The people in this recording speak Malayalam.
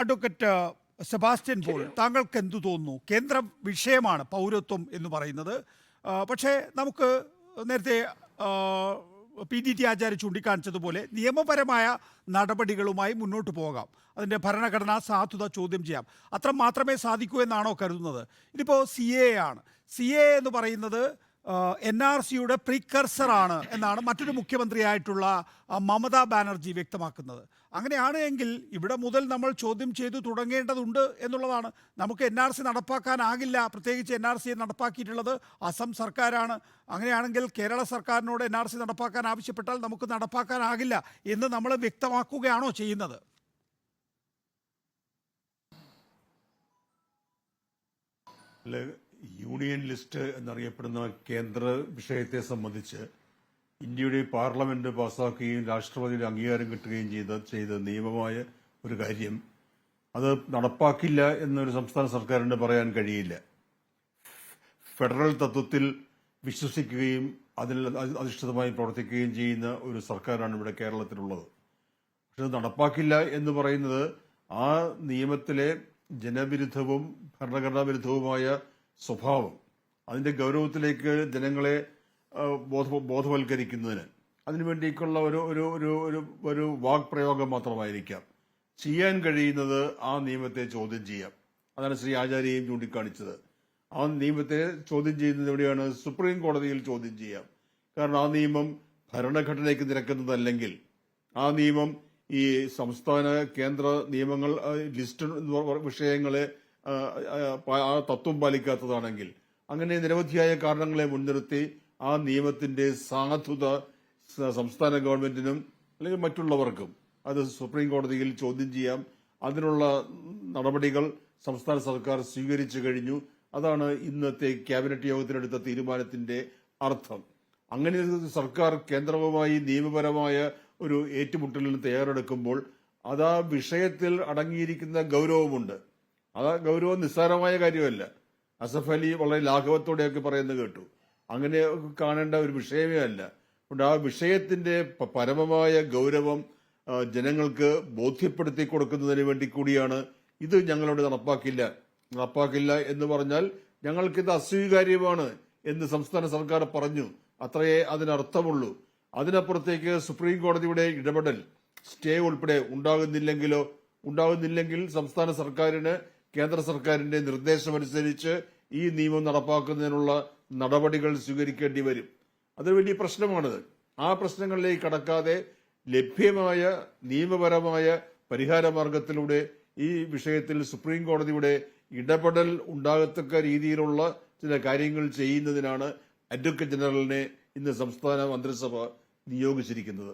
അഡ്വക്കേറ്റ് സെബാസ്റ്റ്യൻ പോൾ താങ്കൾക്ക് എന്തു തോന്നുന്നു? കേന്ദ്ര വിഷയമാണ് പൗരത്വം എന്ന് പറയുന്നത്. പക്ഷേ നമുക്ക് നേരത്തെ പി ഡി ടി ആചാര്യ ചൂണ്ടിക്കാണിച്ചതുപോലെ നിയമപരമായ നടപടികളുമായി മുന്നോട്ട് പോകാം. അതിന്റെ ഭരണഘടനാ സാധുത ചോദ്യം ചെയ്യാം. അത്ര മാത്രമേ സാധിക്കൂ എന്നാണോ കരുതുന്നത്? ഇതിപ്പോൾ സി എ ആണ്. സി എ എന്ന് പറയുന്നത് എൻ ആർ സിയുടെ പ്രീകർസറാണ് എന്നാണ് മറ്റൊരു മുഖ്യമന്ത്രിയായിട്ടുള്ള മമതാ ബാനർജി വ്യക്തമാക്കുന്നത്. അങ്ങനെയാണ് എങ്കിൽ ഇവിടെ മുതൽ നമ്മൾ ചോദ്യം ചെയ്തു തുടങ്ങേണ്ടതുണ്ട് എന്നുള്ളതാണ്. നമുക്ക് എൻ ആർ സി നടപ്പാക്കാനാകില്ല. പ്രത്യേകിച്ച് എൻ ആർ സിയെ നടപ്പാക്കിയിട്ടുള്ളത് അസം സർക്കാരാണ്. അങ്ങനെയാണെങ്കിൽ കേരള സർക്കാരിനോട് എൻ ആർ സി നടപ്പാക്കാൻ ആവശ്യപ്പെട്ടാൽ നമുക്ക് നടപ്പാക്കാനാകില്ല എന്ന് നമ്മൾ വ്യക്തമാക്കുകയാണോ ചെയ്യുന്നത്? അല്ല, യൂണിയൻ ലിസ്റ്റ് എന്നറിയപ്പെടുന്ന കേന്ദ്ര വിഷയത്തെ സംബന്ധിച്ച് ഇന്ത്യയുടെ പാർലമെന്റ് പാസാക്കുകയും രാഷ്ട്രപതിയുടെ അംഗീകാരം കിട്ടുകയും ചെയ്ത ചെയ്ത നിയമമായ ഒരു കാര്യം അത് നടപ്പാക്കില്ല എന്നൊരു സംസ്ഥാന സർക്കാരിന് പറയാൻ കഴിയില്ല. ഫെഡറൽ തത്വത്തിൽ വിശ്വസിക്കുകയും അതിൽ അധി- അധിഷ്ഠിതമായി പ്രവർത്തിക്കുകയും ചെയ്യുന്ന ഒരു സർക്കാരാണ് ഇവിടെ കേരളത്തിലുള്ളത്. പക്ഷെ നടപ്പാക്കില്ല എന്ന് പറയുന്നത് ആ നിയമത്തിലെ ജനവിരുദ്ധവും ഭരണഘടനാ വിരുദ്ധവുമായ സ്വഭാവം. അതിന്റെ ഗൗരവത്തിലേക്ക് ജനങ്ങളെ ബോധ ബോധവൽക്കരിക്കുന്നതിന്. അതിനുവേണ്ടിക്കുള്ള ഒരു ഒരു ഒരു ഒരു ഒരു വാക്പ്രയോഗം മാത്രമായിരിക്കാം. ചെയ്യാൻ കഴിയുന്നത് ആ നിയമത്തെ ചോദ്യം ചെയ്യാം. അതാണ് ശ്രീ ആചാര്യയും ചൂണ്ടിക്കാണിച്ചത്. ആ നിയമത്തെ ചോദ്യം ചെയ്യുന്നത് എവിടെയാണ്? സുപ്രീം കോടതിയിൽ ചോദ്യം ചെയ്യാം. കാരണം ആ നിയമം ഭരണഘടനയ്ക്ക് നിരക്കുന്നതല്ലെങ്കിൽ ആ നിയമം ഈ സംസ്ഥാന കേന്ദ്ര നിയമങ്ങൾ ലിസ്റ്റ് വിഷയങ്ങളെ ആ, തത്വം പാലിക്കാത്തതാണെങ്കിൽ അങ്ങനെ നിരവധിയായ കാരണങ്ങളെ മുൻനിർത്തി ആ നിയമത്തിന്റെ സാധുത സംസ്ഥാന ഗവൺമെന്റിനും അല്ലെങ്കിൽ മറ്റുള്ളവർക്കും അത് സുപ്രീം കോടതിയിൽ ചോദ്യം ചെയ്യാം. അതിനുള്ള നടപടികൾ സംസ്ഥാന സർക്കാർ സ്വീകരിച്ചു കഴിഞ്ഞു. അതാണ് ഇന്നത്തെ ക്യാബിനറ്റ് യോഗത്തിനെടുത്ത തീരുമാനത്തിന്റെ അർത്ഥം. അങ്ങനെ സർക്കാർ കേന്ദ്രവുമായി നിയമപരമായ ഒരു ഏറ്റുമുട്ടലിന് തയ്യാറെടുക്കുമ്പോൾ അത് ആ വിഷയത്തിൽ അടങ്ങിയിരിക്കുന്ന ഗൗരവമുണ്ട്. അത് ഗൗരവം നിസ്സാരമായ കാര്യമല്ല. അസഫ് അലി വളരെ ലാഘവത്തോടെയൊക്കെ പറയുന്നത് കേട്ടു. അങ്ങനെ കാണേണ്ട ഒരു വിഷയമേ അല്ല. അതുകൊണ്ട് ആ വിഷയത്തിന്റെ പരമമായ ഗൗരവം ജനങ്ങൾക്ക് ബോധ്യപ്പെടുത്തി കൊടുക്കുന്നതിന് വേണ്ടി കൂടിയാണ് ഇത് ഞങ്ങളോട് നടപ്പാക്കില്ല. നടപ്പാക്കില്ല എന്ന് പറഞ്ഞാൽ ഞങ്ങൾക്കിത് അസ്വീകാര്യമാണ് എന്ന് സംസ്ഥാന സർക്കാർ പറഞ്ഞു. അത്രയേ അതിനർത്ഥമുള്ളൂ. അതിനപ്പുറത്തേക്ക് സുപ്രീം കോടതിയുടെ ഇടപെടൽ സ്റ്റേ ഉൾപ്പെടെ ഉണ്ടാകുന്നില്ലെങ്കിലോ ഉണ്ടാകുന്നില്ലെങ്കിൽ സംസ്ഥാന സർക്കാരിന് കേന്ദ്ര സർക്കാരിന്റെ നിർദ്ദേശമനുസരിച്ച് ഈ നിയമം നടപ്പാക്കുന്നതിനുള്ള നടപടികൾ സ്വീകരിക്കേണ്ടി വരും. അതൊരു വലിയ പ്രശ്നമാണിത്. ആ പ്രശ്നങ്ങളിലേക്ക് കടക്കാതെ ലഭ്യമായ നിയമപരമായ പരിഹാര മാർഗത്തിലൂടെ ഈ വിഷയത്തിൽ സുപ്രീം കോടതിയുടെ ഇടപെടൽ ഉണ്ടാകത്തക്ക രീതിയിലുള്ള ചില കാര്യങ്ങൾ ചെയ്യുന്നതിനാണ് അഡ്വക്കേറ്റ് ജനറലിനെ ഇന്ന് സംസ്ഥാന മന്ത്രിസഭ നിയോഗിച്ചിരിക്കുന്നത്.